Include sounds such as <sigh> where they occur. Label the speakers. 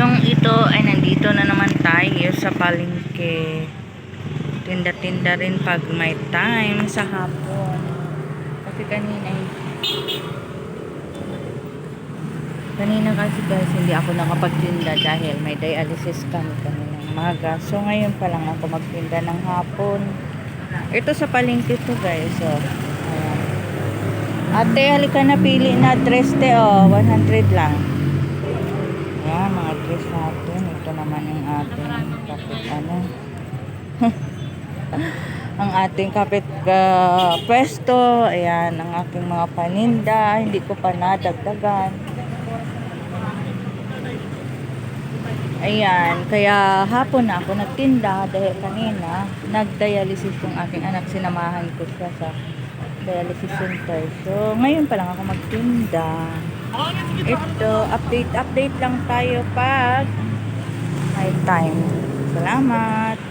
Speaker 1: Bidyong ito ay nandito na naman tayo sa palengke. Tinda-tinda rin pag may time sa hapon. Kasi kanina eh, Kanina kasi guys, hindi ako nakapagtinda dahil may dialysis kami kaninang umaga. So ngayon pa lang ako magtinda ng hapon. Ito sa palengke to guys. So, ayan. Ate, halika na pili na dress te oh. 100 lang. Ayan, mga dress natin. Ito naman yung ating kapit ano. <laughs> ang ating kapit ka pwesto. Ayan, ang aking mga paninda. Hindi ko pa nadagdagan. Ayan, kaya hapon na ako nagtinda dahil kanina nagdialysis yung aking anak. Sinamahan ko siya sa dialysis center. So, ngayon pa lang ako magtinda. Ito, update, update lang tayo pag may time. Salamat!